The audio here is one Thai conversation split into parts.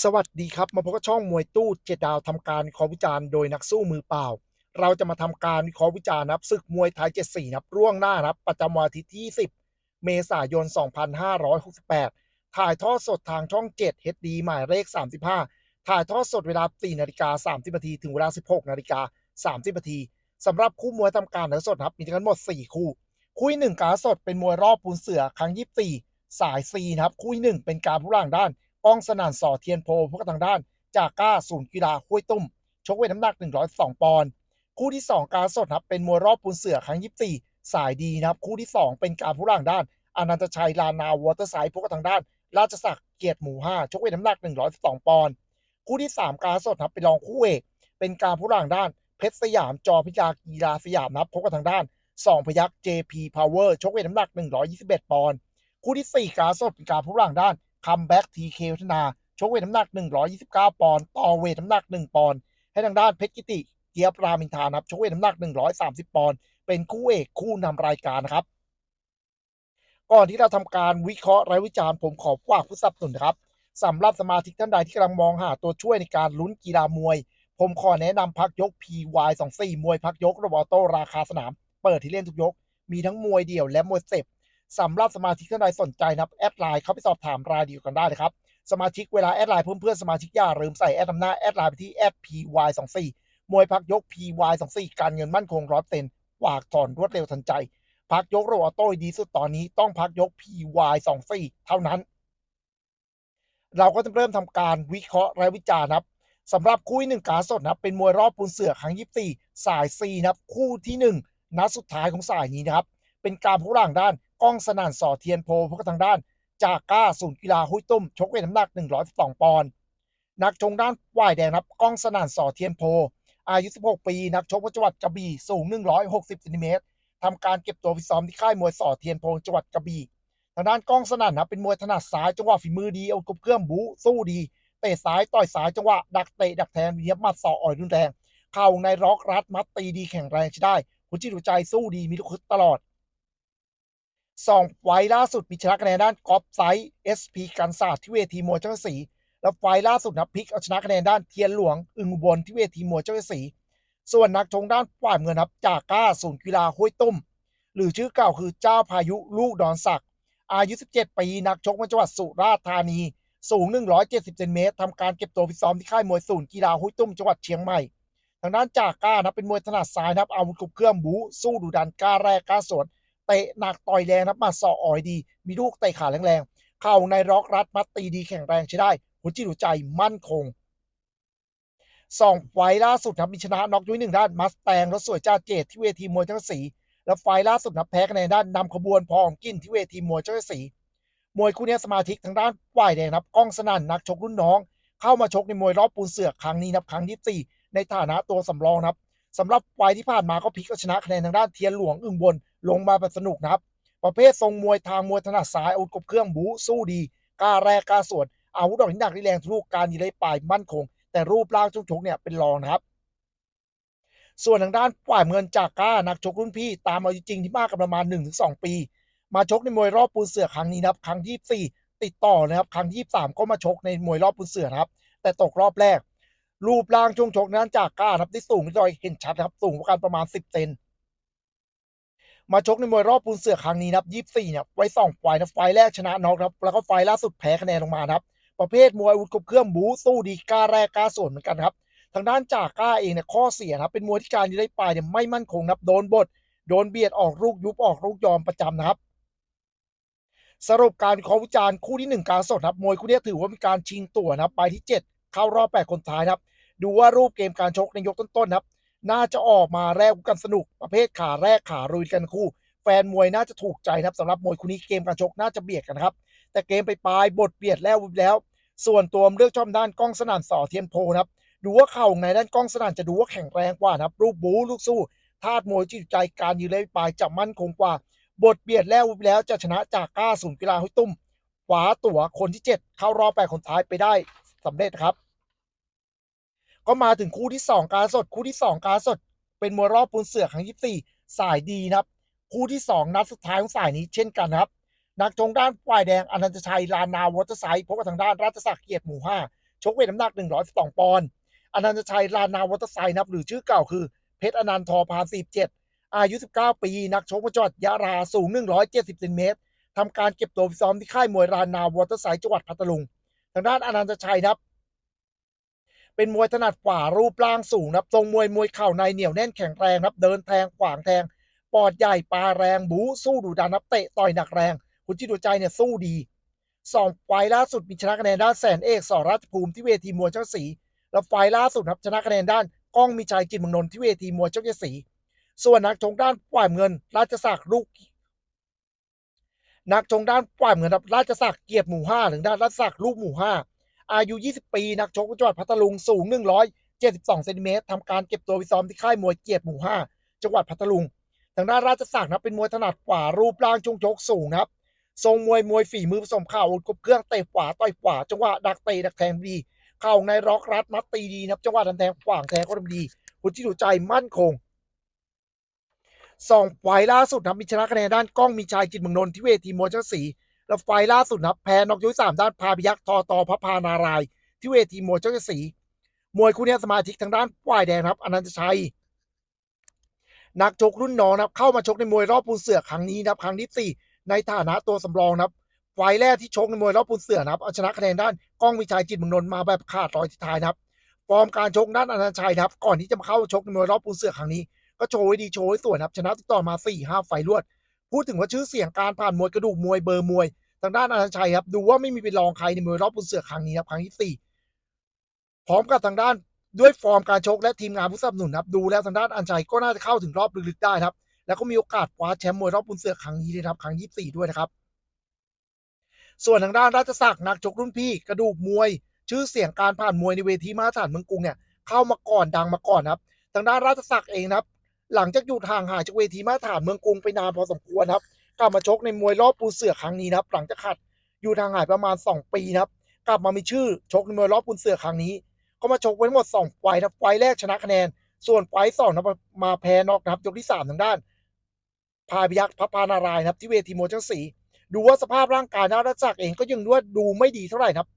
สวัสดีครับ มาพบกับช่องมวยตู้เจดาวทำการวิเคราะห์วิจารณ์โดยนักสู้มือเปล่า เราจะมาทำการวิเคราะห์วิจารณ์นับศึกมวยไทยเจ็ดสี่นับร่วงหน้านะครับ ประจำวันอาทิตย์ที่10เมษายน 2568 ถ่ายทอดสดทางช่อง 7 HD หมายเลข 35 ถ่ายทอดสดเวลา 4 นาฬิกา 30 นาทีถึงเวลา 16 นาฬิกา 30 นาทีสำหรับคู่มวยทำการถ่ายสดครับมีทั้งหมด 4 คู่ คู่หนึ่งการสดเป็นมวยรอบปูนเสือครั้ง 24 สายซีนะครับ คู่หนึ่งเป็นการผู้ล่างด้าน องสนั่นสอเทียนโพพวกทางด้าน จากก้าศูนย์กีฬาห้วยตุ้ม ชกเวทน้ำหนัก 102 ปอนด์คู่ที่ 2 การสดครับเป็นมวยรอบปูนเสือครั้ง 24 สายดีนะครับ คู่ที่ 2 เป็นการผู้ล่างด้านอนันตชัยลานาวอเตอร์ไซด์พวกทางด้าน ราชศักดิ์เกียรติหมู่5ชกเวทน้ำหนัก 112 ปอนด์คู่ที่ 3 การสดครับเป็นรองคู่เอกเป็นการผู้ล่างด้านเพชรสยามจอพิจากีฬาสยามนะครับพบกับทางด้านสองพยักษ์ JP Power ชกเวทน้ำหนัก 121 ปอนด์ คู่ที่ 4 การสดเป็นการผู้ล่างด้าน คัมแบ็กทีเควัฒนาชกเวทน้ำหนัก 129 ปอนด์ต่อเวทน้ำหนัก 1 ปอนด์ให้ทางด้านเพชรกิติเกียบรามินทานะครับชกเวทน้ำหนัก 130 ปอนด์เป็นคู่เอกคู่นำรายการนะครับ ก่อนที่เราทำการวิเคราะห์และวิจารณ์ผมขอฝากผู้สนับสนุนครับสำหรับสมาชิกท่านใดที่กำลังมองหาตัวช่วยในการลุ้นกีฬามวย ผมขอแนะนำพักยก PY24 มวยพักยกระบอโต้ราคาสนาม เปิดที่เล่นทุกยก มีทั้งมวยเดี่ยวและมวยเสพ สำหรับสมาชิกท่านใดสนใจนะครับแอดไลน์เข้าไปสอบถามรายละเอียดกันได้เลยครับสมาชิกเวลาแอดไลน์เพื่อนเพื่อนสมาชิกอย่าลืมใส่แอดนำหน้าแอดไลน์ไปที่แอด PY24 มวยพักยก PY24 การเงินมั่นคงร้อยเซนฝากถอนรวดเร็วทันใจ พักยกระบอโต้ดีสุดตอนนี้ต้องพักยก PY24 เท่านั้น เราก็จะเริ่มทำการวิเคราะห์และวิจารณ์นะครับสำหรับคู่ที่หนึ่งกาสดนะเป็นมวยรอบปูนเสือครั้ง24สาย C นะครับคู่ที่1นัดสุดท้ายของสายนี้นะครับเป็นการผู้ล่างด้าน ก้องสนั่นสอเทียนโพพวกทางด้าน จากก้าศูนย์กีฬาหุ้ยตุ้ม ชกเวทน้ำหนัก 112 ปอนด์นักชงด้านฝ่ายแดงครับก้องสนั่นสอเทียนโพ อายุ 16 ปี นักชกจังหวัดกระบี่สูง 160ซนติเมตรทำการเก็บตัวฟิตซ้อมที่ค่ายมวยสอเทียนโพจังหวัดกระบี่ทางด้านก้องสนั่นนะเป็นมวยถนัดซ้ายจังหวะฝีมือดีเอากบเครื่องบูสู้ดีเตะซ้ายต่อยซ้ายจังหวะดักเตะดักแทงเยียบมัดสออ่อยรุนแรงเข่าในร็อกรัดมัดตีดีแข็งแรงใช้ได้หัวจิตหัวใจสู้ดีมีลูกคึดตลอด สองไฟล์ล่าสุดมีชนะคะแนนด้านกอล์ฟไซส์ SP กันศาสตร์ที่เวทีมวยเจ้าศรีแล้วไฟล์ล่าสุดนะพิกเอาชนะคะแนนด้านเทียนหลวง อึงบลที่เวทีมวยเจ้าศรีส่วนนักชงด้านฝ่ายเงินครับจากก้าศูนย์กีฬาห้วยตุ้ม หรือชื่อเก่าคือเจ้าพายุลูกดอนศักดิ์อายุ 17 ปีนักชกมาจังหวัดสุราษฎร์ธานี สูง 170เซนเมตรทำการเก็บตัวฟิตซ้อมที่ค่ายมวยศูนย์กีฬาห้วยตุ้มจังหวัดเชียงใหม่ทางด้านจากก้านะเป็นมวยถนัดซ้ายนะครับอาวุธครบเครื่องบูสู้ดุดันกล้าแรกกล้าสวน เตะหนักต่อยแรงนะครับมาสออ่อยดี มีลูกเตะขาแรงๆเข่าในร็อกรัดมัดตีดีแข็งแรงใช้ได้ หัวจิตหัวใจมั่นคงสองไฟล์ล่าสุดครับมีชนะน็อกยุ้ยหนึ่งด้านมัสแตงรถสวยจ้าเจตที่เวทีมวยทั้งสีแล้วไฟล์ล่าสุดนะแพ้คะแนนด้านนำขบวนพอองกินที่เวทีมวยเจ้าสีมวยคู่นี้สมาชิกทางด้านฝ่ายแดงนะครับก้องสนั่นนักชกรุ่นน้อง เข้ามาชกในมวยรอบปูนเสือกครั้งนี้นับครั้งที่สี่ในฐานะตัวสำรองนะครับ สำหรับไฟที่ผ่านมาก็พลิกเอาชนะคะแนนทางด้านเทียนหลวงอึ่งบนลงมาแบบสนุกนะครับ ประเภททรงมวยทางมวยถนัดซ้ายอาวุธกบเครื่องบูสู้ดีกล้าแรกกล้าสวนอาวุธดอกหินหนักที่แรงทะลุการยีเลยปลายมั่นคง แต่รูปร่างช่วงชกเนี่ยเป็นรองนะครับ ส่วนทางด้านฝ่ายเงินจากก้านักชกรุ่นพี่ตามอายุจริงที่มากกันประมาณ 1-2 ปี มาชกในมวยรอบปูนเสือครั้งนี้นะครับ ครั้งที่4ติดต่อนะครับ ครั้งที่3ก็มาชกในมวยรอบปูนเสือนะครับ แต่ตกรอบแรก รูปร่างช่วงชกนั้นจากก้าครับที่สูงที่ดอยเห็นชัดครับ สูงกว่ากันประมาณ10เซนมาชกในมวยรอบปูนเสือครั้งนี้นะครับยี่สี่เนี่ยไว้สองไฟนะไฟแรกชนะน็อกครับ แล้วก็ไฟล่าสุดแพ้คะแนนลงมาครับ ประเภทมวยอาวุธครบเครื่องบูสู้ดีกล้าแรกกล้าส่วนเหมือนกันครับ ทางด้านจากก้าเองเนี่ยข้อเสียครับเป็นมวยที่การยืนได้ปลายเนี่ยไม่มั่นคงนับโดนบดโดนเบียดออกลูกยุบออกลูกยอมประจำนะครับสรุปการวิเคราะห์วิจารณ์คู่ที่หนึ่งการสดครับมวยคู่นี้ถือว่ามีการชิงตัวนะครับไปที่เจ็ดเข้ารอบแปดคนท้ายนะครับ ดูว่ารูปเกมการชกในยกต้นๆนะครับ น่าจะออกมาแรกกันสนุกประเภทขาแรกขารุยกันคู่ แฟนมวยน่าจะถูกใจครับสำหรับมวยคู่นี้เกมการชกน่าจะเบียดกันครับ แต่เกมไปปลายบทเบียดแล้วแล้ว ส่วนตัวเลือกชอบด้านกล้องสนั่นสอเทียนโพนครับดูว่าเข่าในด้านกล้องสนั่นจะดูว่าแข็งแรงกว่านะครับรูปบูลูกสู้ธาตุมวยจิตใจการยืนเลยปลายจะมั่นคงกว่า บทเบียดแล้วแล้วจะชนะจากก้าศูนย์กีฬาห้วยตุ้มขวาตั๋วคนที่ 7 เข้ารอบแปดคนท้ายไปได้สำเร็จครับ ก็มาถึงคู่ที่ 2 การสด คู่ที่ 2 การสด เป็นมวยรอบปูนเสือครั้งที่4สายดีนะครับ คู่ที่ 2 นัดสุดท้ายของสายนี้เช่นกันนะครับ นักชงด้านฝ่ายแดงอนันตชัยลานาวอเตอร์ไซด์พบกับทางด้านราชศักดิ์เกียรติหมู่ชกเวทน้ำหนัก 112 ปอนด์อนันตชัยลานาวัตไซนับหรือชื่อเก่าคือเพชรอนันต์ทอพา47อายุ 19 ปี นักชกมาจอดยะราสูง 170เซนเมตรทำการเก็บตัวซ้อมที่ค่ายมวยรานาวอเตอร์ไซด์จังหวัดพัทลุง ทางด้านอนันตชัยนะครับ เป็นมวยถนัดขวารูปร่างสูงนับทรงมวยมวยเข่าในเหนียวแน่นแข็งแรงนับเดินแทงขวางแทงปอดใหญ่ปลาแรงบูสู้ดุดันนับเตะต่อยหนักแรง คุณจิตหัวใจเนี่ยสู้ดีสองไฟล์ล่าสุดมีชนะคะแนนด้านแสนเอกสอราชภูมิที่เวทีมวยเจ้าศรีแล้วไฟล์ล่าสุดครับชนะคะแนนด้านก้องมีชัยจิตรเมืองนนท์ที่เวทีมวยเจ้าศรีส่วนนักชงด้านฝ่ายเงิน ราชศักดิ์ลูก นักชงด้านฝ่ายเงินครับราชศักดิ์เกียรติหมู่ห้าหรือด้านราชศักดิ์ลูกหมู่ห้า อายุ 20 ปี นักชกจังหวัดพัทลุงสูง 172เซนติเมตรทำการเก็บตัววิซ้อมที่ค่ายมวยเกียรติหมู่ห้าจังหวัดพัทลุง ทางด้านราชศักดิ์นะเป็นมวยถนัดขวารูปร่างช่วงชกสูงนะครับ ทรงมวยมวยฝีมือผสมข่าอาวุธครบเครื่องเตะขวาต่อยขวาจังหวะดักเตะดักแทงดีเข่าในร็อกรัดมัดตีดีนะครับจังหวะดันแทงขวางแทงก็ทำดีคุณที่ดูใจมั่นคงสองไฟล่าสุดนะมีชนะคะแนนด้านกล้องมีชายจิตเมืองนนท์ที่เวทีมวยเจ้าศรี แล้วไฟล่าสุดนะแพ้นอกยกที่สามด้านพาพยักษ์ทอตอพระพานาราย ที่เวทีมวยเจ้าศรีมวยคู่นี้สมาชิกทางด้านฝ่ายแดงครับอนันตชัย นักชกรุ่นน้องนะครับเข้ามาชกในมวยรอบปูนเสือครั้งนี้นะครับครั้งที่สี่ในฐานะตัวสำรองนะครับไฟแรกที่ชกในมวยรอบปูนเสือนะครับเอาชนะคะแนนด้านก้องวิชัยจิตเมืองนนท์มาแบบขาดรอยที่ท้ายนะครับฟอร์มการชกด้านอนันตชัยนะครับก่อนที่จะมาเข้าชกในมวยรอบปูนเสือครั้งนี้ก็โชว์ไว้ดีโชว์ไว้สวยนะครับชนะติดต่อมา4ี่ห้าไฟลวด พูดถึงว่าชื่อเสียงการผ่านมวยกระดูกมวยเบอร์มวย ทางด้านอนันตชัยครับ ดูว่าไม่มีเป็นรองใครในมวยรอบปูนเสือครั้งนี้ครับครั้งที่สี่พร้อมกับทางด้านด้วยฟอร์มการชกและทีมงานผู้สนับสนุนครับดูแล้วทางด้านอันชัยก็น่าจะเข้าถึงรอบลึกๆได้ครับ แล้วก็มีโอกาสคว้าแชมป์มวยรอบปูนเสือครั้งนี้ด้วยนะครับครั้งที่สี่ด้วยนะครับ ส่วนทางด้านราชศักดิ์นักชกรุ่นพี่ กระดูกมวย ชื่อเสียงการผ่านมวยในเวทีมาตรฐานเมืองกรุงเนี่ยเข้ามาก่อนดังมาก่อนครับ ทางด้านราชศักดิ์เองนะครับ หลังจากหยุดห่างหายจากเวทีมาตรฐานเมืองกรุงไปนานพอสมควรครับกลับมาชกในมวยรอบปูเสือครั้งนี้นะครับ หลังจากขัดอยู่ทางหายประมาณ 2 ปีนะครับ กลับมามีชื่อชกในมวยรอบปูเสือครั้งนี้ ก็มาชกไว้หมด2ไฟนะไฟแรกชนะคะแนน ส่วนไฟสองนะมาแพ้นอกนะครับยกที่สามทางด้าน พาพยักษ์พระพานารายนะครับ ที่เวทีมวยจ้าศรีดูว่าสภาพร่างกายนะรัชศักเองก็ยังดูว่าดูไม่ดีเท่าไหร่นะครับ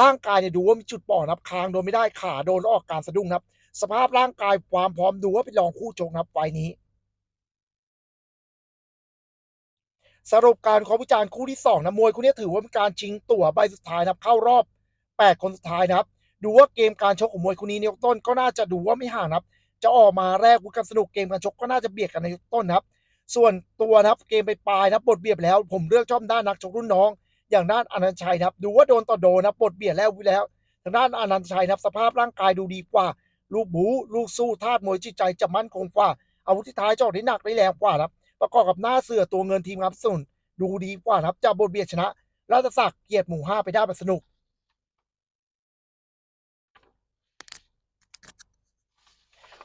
ร่างกายเนี่ยดูว่ามีจุดป่อนับค้างโดนไม่ได้ขาโดนล้ออกการสะดุ้งนะครับ สภาพร่างกายความพร้อมดูว่าเป็นรองคู่ชกนะครับไฟนี้ สรุปการขอวิจารณ์คู่ที่สองนะมวยคู่นี้ถือว่าเป็นการชิงตั๋วใบสุดท้ายนะครับ เข้ารอบ 8 คนสุดท้ายนะครับ ดูว่าเกมการชกของมวยคู่นี้ในยกต้นก็น่าจะดูว่าไม่ห่างนะครับ จะออกมาแรกวุฒิกันสนุกเกมการชกก็น่าจะเบียดกันในยกต้นนะครับ ส่วนตัวนะครับเกมไปปลายนะบทเบียดแล้ว ผมเลือกชอบด้านนักชกรุ่นน้อง อย่างด้านอนันชัยนะครับ ดูว่าโดนต่อโดนนะบทเบียดแล้ววิแล้วทางด้านอนันชัยนะครับสภาพร่างกายดูดีกว่า ลูกบูลูกสู้ธาตุมวยจิตใจจะมั่นคงกว่าอาวุธที่ท้ายจะอกได้หนักได้แรงกว่านะครับ ประกอบกับหน้าเสือตัวเงินทีมงานสนุนดูดีกว่านะครับจะบทเบียดชนะราชศักดิ์เกียรติหมู่ห้าไปได้แบบสนุก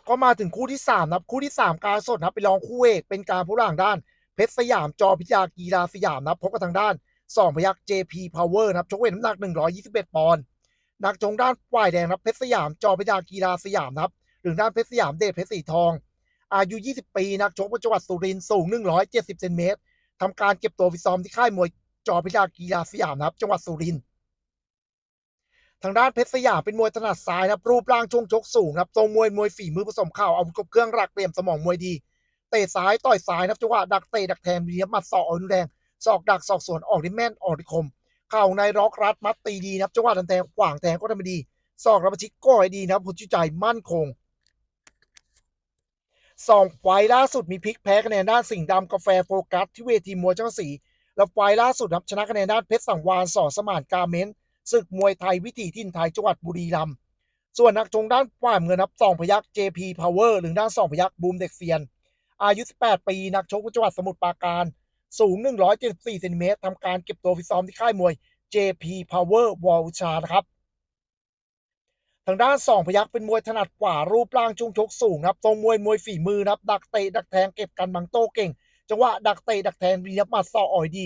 ก็มาถึงคู่ที่สามนะครับคู่ที่สามการสดนะไปลองคู่เอกเป็นการผู้ร่างด้าน เพชรสยามจอพิยากีฬาสยามนะครับพบกับทางด้านสองพยัก JP Power นะครับชกเวทน้ำหนัก 121 ปอนด์ นักจงด้านฝ่ายแดงครับเพชรสยามจอพิยากีฬาสยามครับ หรือด้านเพชรสยามเดชเพชรสีทอง อายุ 20 ปี นักชกจังหวัดสุรินทร์สูง 170เซนเมตรทำการเก็บตัวฟิตซ้อมที่ค่ายมวยจอพิยากีฬาสยามนะครับ จังหวัดสุรินทร์ทางด้านเพชรสยามเป็นมวยถนัดซ้ายนะครับรูปร่างช่วงชกสูงครับทรงมวยมวยฝีมือผสมเข่าอาวุธครบเครื่องรักเหลี่ยมสมองมวยดีเตะซ้ายต่อยซ้ายนะครับจังหวะดักเตะดักแทงดีมัดศอกอ่อนแรงศอกดักศอกสวนออกด้แม่นออกด้คม เข่าในร็อกรัดมัดตีดีนะครับจังหวะดันแทงขวางแทงก็ทำได้ดีศอกรับชิดก็ให้ดีนะครับผลจุใจมั่นคงสองไฟล์ล่าสุดมีพลิกแพ้คะแนนด้านสิงห์ดำกาแฟโฟกัสที่เวทีมวยเจ้าศรีแล้วไฟล์ล่าสุดนับชนะคะแนนด้านเพชรสังวานสอสมานกาเมนศึกมวยไทยวิถีถิ่นไทยจังหวัดบุรีรัมย์ส่วนนักชงด้านฝ่ายเงินนับสองพยัก JP Power หรือด้านสองพยักบูมเด็กเซียน อายุ 18 ปี นักชกจังหวัดสมุทรปราการ สูง 174เซนติเมตรทำการเก็บตัวฟิตซ้อมที่ค่ายมวย JP Power วอลชานะครับ ทางด้านสองพยักเป็นมวยถนัดขวารูปร่างช่งชกสูงนะครับทรงมวยมวยฝีมือนะครับดักเตะดักแทงเก็บกันบังโต้เก่ง จังหวะดักเตะดักแทงดีนับมาสออ่อยดี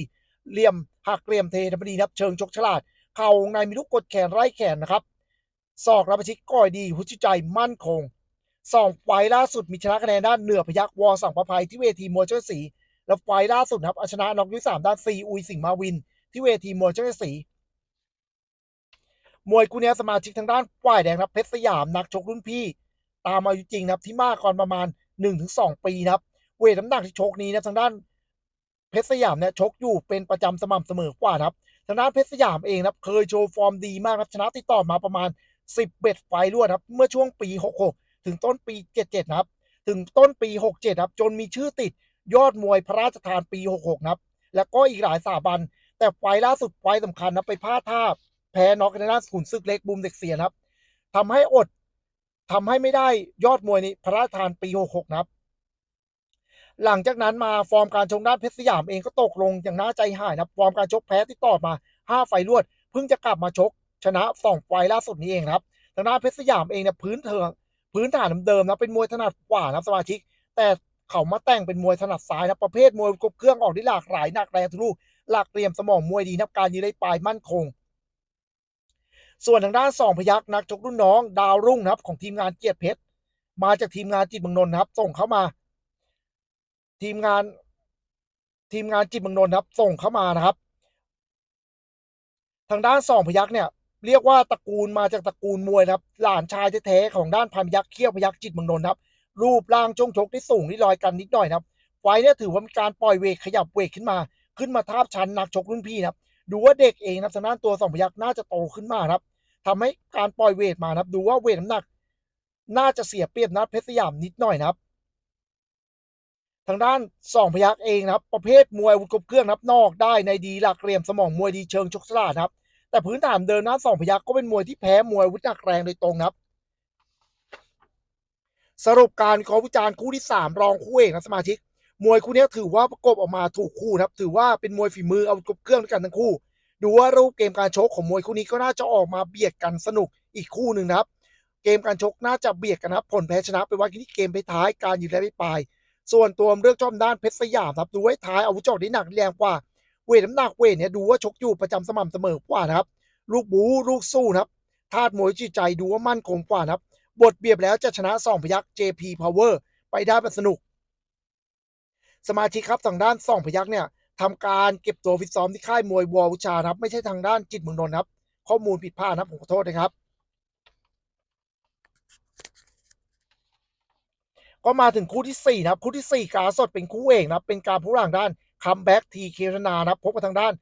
เหลี่ยมหักเหลี่ยมเทธรรมดีนะครับเชิงชกฉลาด เข่าในมีลูกกดแขนไร้แขนนะครับศอกรับประชิดก้อยดีหุชิใจมั่นคงสองไฟล์ล่าสุดมีชนะคะแนนด้านเหนือพยักวอสังประภัยที่เวทีมวยเจ้าศรี แล้วไฟล์ล่าสุดครับเอาชนะน็อกยุ้ยสามด้านซีอุยสิงห์มาวิน ที่เวทีมวยเจ้าศรีมวยคู่เนี้ยสมาชิกทางด้านฝ่ายแดงครับเพชรสยามนักชกรุ่นพี่ ตามอายุจริงนะครับที่มากก่อนประมาณ 1-2 ปีนะครับ เวทน้ำหนักที่ชกนี้นะทางด้านเพชรสยามเนี่ยชกอยู่เป็นประจำสม่ำเสมอกว่าครับทางด้านเพชรสยามเองครับเคยโชว์ฟอร์มดีมากครับชนะติดต่อมาประมาณ 10เบ็ดไฟล์รวดครับเมื่อช่วงปี 66 ถึงต้นปี 77 นะครับ ถึงต้นปี 67 ครับ จนมีชื่อติด ยอดมวยพระราชทานปี 66 นะครับ แล้วก็อีกหลายสถาบัน แต่ไฟล่าสุดไฟสำคัญนะไปพลาดท่าแพ้น็อกในด้านขุนศึกเล็กบูมเด็กเสียนะครับทำให้อดทำให้ไม่ได้ยอดมวยในพระราชทานปี 66 นะครับ หลังจากนั้นมาฟอร์มการชกด้านเพชรสยามเองก็ตกลงอย่างน่าใจหายนะฟอร์มการชกแพ้ที่ต่อมา 5 ไฟล์รวด เพิ่งจะกลับมาชก ชนะ2ไฟล่าสุดนี้เองครับทางด้านเพชรสยามเองเนี่ยพื้นเทิงพื้นฐานเดิมนะเป็นมวยถนัดกว่านะสมาชิก แต่ เขามาแต่งเป็นมวยถนัดซ้ายนะประเภทมวยกบเครื่องออกได้หลากหลายหนักแรงทะลุหลักเตรียมสมองมวยดีนับการยืนได้ปลายมั่นคง ส่วนทางด้านสองพยักนักชกรุ่นน้องดาวรุ่งนะครับของทีมงานเกียรติเพชรมาจากทีมงานจิตเมืองนนท์นะครับ ส่งเข้ามา ทีมงาน ทีมงานจิตเมืองนนท์ครับ ส่งเข้ามานะครับ ทางด้านสองพยักเนี่ยเรียกว่าตระกูลมาจากตระกูลมวยนะครับ หลานชายแท้ๆของด้านพันพยักเขี้ยวพยักจิตเมืองนนท์ครับ รูปร่างช่วงชกที่สูงที่ลอยกันนิดหน่อยนะครับไฟเนี่ยถือว่ามีการปล่อยเวทขยับเวทขึ้นมา ขึ้นมาทาบชั้นนักชกรุ่นพี่นะครับดูว่าเด็กเองนะครับทางด้านตัวสองพยักน่าจะโตขึ้นมาครับทำให้การปล่อยเวทมานะครับ ดูว่าเวทน้ำหนัก น่าจะเสียเปรียบนัดเพชรสยามนิดหน่อยนะครับ ทางด้านสองพยักเองนะครับ ประเภทมวยวุธครบเครื่องนะครับนอกได้ในดีหลักเหลี่ยมสมองมวยดีเชิงชกฉลาดนะครับ แต่พื้นฐานเดิมนะสองพยักก็เป็นมวยที่แพ้มวยวุธหนักแรงโดยตรงนะครับ สรุปการวิเคราะห์วิจารณ์คู่ที่สามรองคู่เอกนะสมาชิก มวยคู่นี้ถือว่าประกบออกมาถูกคู่ครับถือว่าเป็นมวยฝีมือเอาครบเครื่องด้วยกันทั้งคู่ ดูว่ารูปเกมการชกของมวยคู่นี้ก็น่าจะออกมาเบียดกันสนุกอีกคู่หนึ่งนะครับ เกมการชกน่าจะเบียดกันนะครับผลแพ้ชนะไปว่าที่เกมไปท้ายการยืนและไปปลายส่วนตัวเรื่องชอบด้านเพชรสยามครับดูไว้ท้ายอาวุธจอกได้หนักแรงกว่าเวทน้ำหนักเวทเนี่ยดูว่าชกอยู่ประจำสม่ำเสมอกว่านะครับ ลูกบูลูกสู้นะครับธาตุมวยจิตใจดูว่ามั่นคงกว่านะครับ บทเบียบแล้วจะชนะสองพยัก JP Power ไปได้แบบสนุก สมาชิกครับทางด้านสองพยักเนี่ยทำการเก็บตัวฟิตซ้อมที่ค่ายมวยวอลวิชานะครับ ไม่ใช่ทางด้านจิตเมืองนนท์ครับ ข้อมูลผิดพลาดนะผมขอโทษนะครับ ก็มาถึงคู่ที่ 4 นะครับ คู่ที่ 4 การสดเป็นคู่เอกนะครับ เป็นการผู้หลังด้านคัมแบ็กทีเครนานะครับพบกับทางด้าน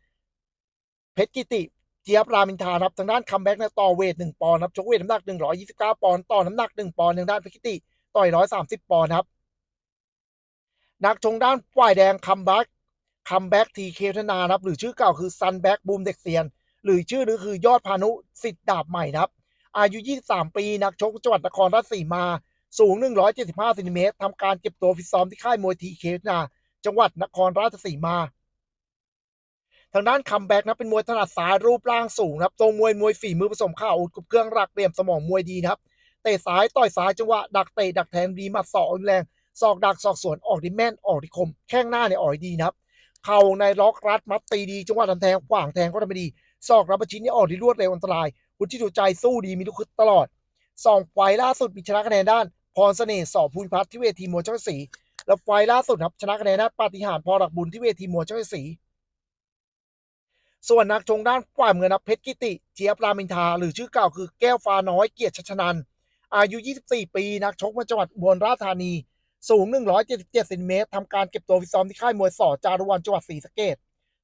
เพชรกิติ เจี๊ยบรามินทาครับทางด้านคัมแบ็กนี่ยต่อเวท1ปอนด์นครับชกเวทน้ำหนัก129ปอนด์ต่อน้ำหนัก1ปอนด์ทางด้านพชรกิติต่อย130ปอนด์ครับนักชงด้านฝ่ายแดงคัมแบ็กคัมแบ็กทีเครนาครับหรือชื่อเก่าคือซันแบ็กบูมเด็กเซียน หรือชื่อหรือคือยอดพานุสิทธิ์ดาบใหม่นะครับ อายุ 23 ปี นักชกจังหวัดนครราชสีมา สูง 175ซนติเมตรทำการเก็บตัวฟิตซ้อมที่ค่ายมวยทีเคธนา จังหวัดนครราชสีมา ทางด้านคัมแบ็กนะเป็นมวยถนัดซ้ายรูปร่างสูงครับตรงมวยมวยฝีมือผสมข้าวอาวุธกับเครื่องรักเหลี่ยมสมองมวยดีนะครับเตะซ้ายต่อยซ้ายจังหวะดักเตะดักแทงดีหมัดศอกแรงศอกดักศอกสวนออกดีแม่นออกดีคม แข้งหน้าเนี่ยออกดีนะครับเข่าในล็อกรัดมัดตีดีจังหวะทำแทงขวางแทงก็ทำไม่ดีศอกรับประชิดนี่ออกดีรวดเร็วอันตรายคุณจิตใจสู้ดีมีลูกคึดตลอดสองไฟล่าสุดมีชนะคะแนนด้านพรเสน่ห์สอบภูมิพัฒน์ที่เวทีมวยเจ้าศรีแล้วไฟล่าสุดครับชนะคะแนนด้านปาฏิหาริย์พอหลักบุญที่เวทีมวยเจ้าศรี ส่วนนักชงด้านฝ่ายเมืองนะเพชรกิติ เจี๊ยบรามินทา หรือชื่อเก่าคือแก้วฟ้าน้อยเกียรติชัชนัน อายุ 24 ปี นักชกมาจังหวัดอุบลราชธานี สูง 177เซนติเมตรทำการเก็บตัวฟิตซ้อมที่ค่ายมวยสอจารุวันจังหวัดศรีสะเกษ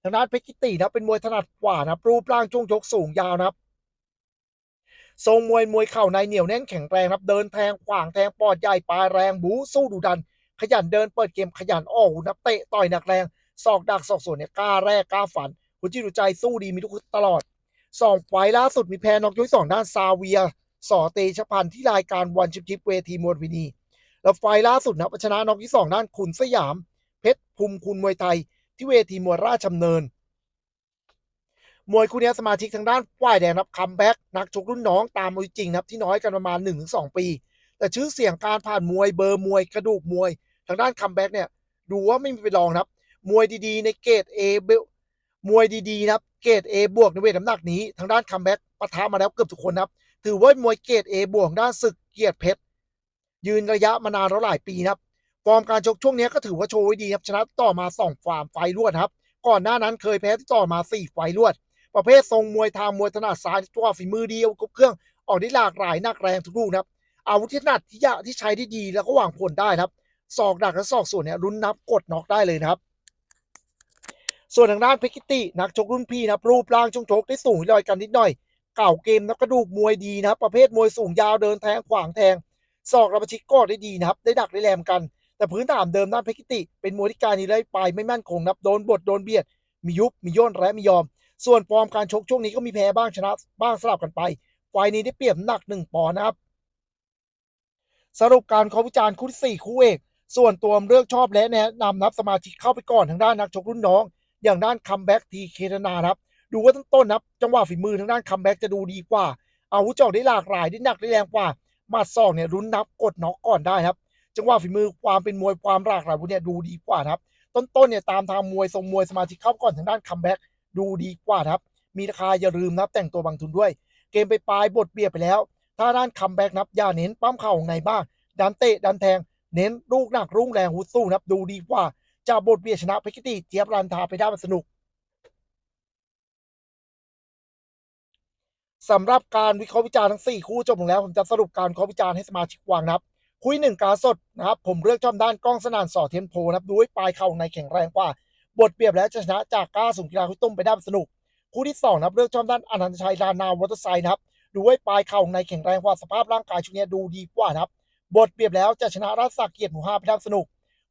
ทางด้านเพชรกิตินะเป็นมวยถนัดกว่านะรูปร่างช่วงชกสูงยาวนะครับทรงมวยมวยเข่าในเหนียวแน่นแข็งแรงครับเดินแทงขวางแทงปอดใหญ่ปลายแรงบูสู้ดุดัน ขยันเดินเปิดเกมขยันออกนับเตะต่อยหนักแรงศอกดักศอกสวนเนี่ยกล้าแรกกล้าฝัน คุณจิตใจสู้ดีมีทุกตลอดสองไฟล่าสุดมีแพ้นอกยกสองด้านซาเวียสอเตชพันธ์ที่รายการวันชิปชิปเวทีมวยพินีแล้วไฟล่าสุดนะชนะนอกที่สองด้านขุนสยาม เพชรภูมิคุณมวยไทย ที่เวทีมวยราชดำเนิน มวยคู่นี้สมาชิกทางด้านฝ่ายแดงนับคัมแบ็กนักชกรุ่นน้องตามมวยจริงนะครับที่น้อยกันประมาณ 1-2 ปี แต่ชื่อเสียงการผ่านมวยเบอร์มวยกระดูกมวย ทางด้านคัมแบ็กเนี่ยดูว่าไม่มีไปลองครับ มวยดีๆ ในเกรด A เบล มวยดีๆนะครับเกรด A บวกในเวทน้ำหนักนี้ทางด้านคัมแบ็กปะทะมาแล้วเกือบทุกคนนะครับถือว่ามวยเกรด A บวกด้านศึกเกียรติเพชรยืนระยะมานานแล้วหลายปีนะครับฟอร์มการชกช่วงนี้ก็ถือว่าโชว์ไว้ดีครับชนะต่อมา2ฟาร์มไฟล์รวดครับ ก่อนหน้านั้นเคยแพ้ที่ต่อมา 4 ไฟล์รวด ประเภททรงมวยทางมวยถนัดซ้ายตัวฝีมือดีครบเครื่องออกได้หลากหลายหนักแรงทุกลูกนะครับอาวุธที่ถนัดที่ยะที่ใช้ได้ดีแล้วก็หวังผลได้นะครับศอกดักและศอกส่วนเนี่ยรุนนับกดน็อกได้เลยนะครับ ส่วนทางด้านเพชรกิตินักชกรุ่นพี่นะรูปร่างช่วงชกได้สูงลอยกันนิดหน่อย เก่าเกมนับกระดูกมวยดีนะครับประเภทมวยสูงยาวเดินแทงขวางแทงศอกระบชิกก็ได้ดีนะครับ ได้ดักได้แรงกัน แต่พื้นฐานเดิมด้านเพชรกิติ เป็นมวยที่การนี้เลยไปไม่มั่นคงนับโดนบดโดนเบียด มียุบมีย่นและม่ยอม ส่วนฟอร์มการชกช่วงนี้ก็มีแพ้บ้างชนะบ้างสลับกันไปไฟล์นี้ได้เปรียบหนักหนึ่งปอนนะครับสรุปการขอวิจารณ์คู่ที่สี่คู่เอก ส่วนตัวเลือกชอบและแนะนำนับสมาชิกเข้าไปก่อนทางด้านนักชกรุ่นน้อง อย่างด้านคัมแบ็กทีเคธนาครับ ดูว่าต้นๆนะครับ จังหวะฝีมือทางด้านคัมแบ็กจะดูดีกว่า อาวุธจอกได้หลากหลายได้หนักได้แรงกว่ามัดศอกเนี่ยรุนนับกดน็อกก่อนได้ครับ จังหวะฝีมือความเป็นมวยความหลากหลายพวกเนี่ยดูดีกว่าครับ ต้นๆเนี่ยตามทางมวยทรงมวยสมาชิเข้าก่อนทางด้านคัมแบ็กดูดีกว่าครับ มีราคาอย่าลืมนะครับ แต่งตัวบางทุนด้วย เกมไปปลายบทเบียดไปแล้ว ถ้าด้านคัมแบ็กนับอย่าเน้นปั้มเข่าในบ้างดันเตะดันแทงเน้นลูกหนักรุ่งแรงหุดสู้นะครับดูดีกว่า จะบทเบียชนะเพกิติเจี๊ยบรันทาไปได้มันสนุกสำหรับการวิเคราะห์วิจารณ์ทั้ง 4 คู่จบลงแล้ว ผมจะสรุปการวิเคราะห์วิจารณ์ให้สมาชิกวางนะครับ คุยหนึ่งการสดนะครับ ผมเลือกชอบด้านกล้องสนานสอเทียนโพนะครับด้วยปลายเข่าในแข็งแรงกว่า บทเปรียบแล้วจะชนะจากก้าสุนกีฬาคุยต้มไปได้สนุก คู่ที่2นะครับเลือกชอบด้านอนันตชัยลานาววัตไซนะครับดูไว้ปลายเข่าในแข็งแรงกว่าสภาพร่างกายช่วงนี้ดูดีกว่านะครับ บทเปรียบแล้วจะชนะราชสักดิ์เกียรติหมู่ห้าไปได้สนุก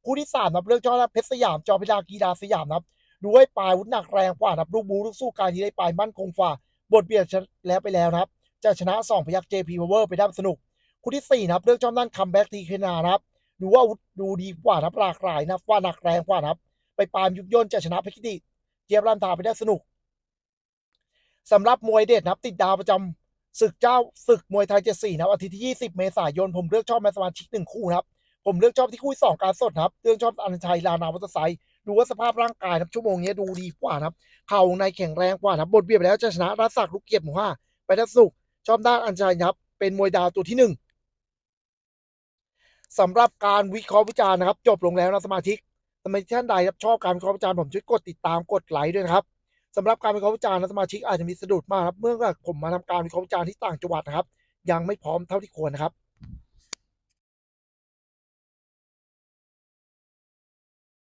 คู่ที่3นะครับเลือกชอบด้าเพชรสยามจอพิดากีฬาสยามนะครับดูไว้ปลายวุธหนักแรงกว่านับลูกบูลูกสู้การยีได้ปลายมั่นคงกว่าบทเปรียบแล้วไปแล้วนะครับจะชนะ2พยัก JP Power ไปได้สนุก คู่ที่4นะครับเลือกชอบด้านคัมแบ็กทีเคนานะครับดูว่าอาวุธดูดีกว่านับหลากหลายนะว่าหนักแรงกว่านับ ไปปามยุบย่นจะชนะเพชรกิเจี๊ยบรันทาไปได้สนุกสำหรับมวยเด็ดนับติดดาวประจำศึกเจ้าศึกมวยไทยเจ็ดสี่นะครับอาทิตย์ที่ 20 เมษายน ผมเลือกชอบแมสมาชิกหนึ่งคู่นะครับ ผมเลือกชอบที่คู่สองการสดครับ เลือกชอบอันชัยลานาวัตไซด์ดูว่าสภาพร่างกายครับชั่วโมงนี้ดูดีกว่านะครับ เข่าในแข็งแรงกว่านะครับบทเบียดไปแล้วจะชนะรัศักดิ์ลูกเกียรติหมู่ห้าไปได้สนุกชอบด้านอัญชัยนะครับเป็นมวยดาวตัวที่หนึ่งสำหรับการวิเคราะห์วิจารณ์นะครับ จบลงแล้วนะสมาชิกสมาชิกท่านใดครับชอบการวิเคราะห์วิจารณ์ผมช่วยกดติดตามกดไลค์ด้วยนะครับสำหรับการวิเคราะห์วิจารณ์นะสมาชิกอาจจะมีสะดุดมากครับเมื่อผมมาทำการวิเคราะห์วิจารณ์ที่ต่างจังหวัดนะครับ ยังไม่พร้อมเท่าที่ควรนะครับ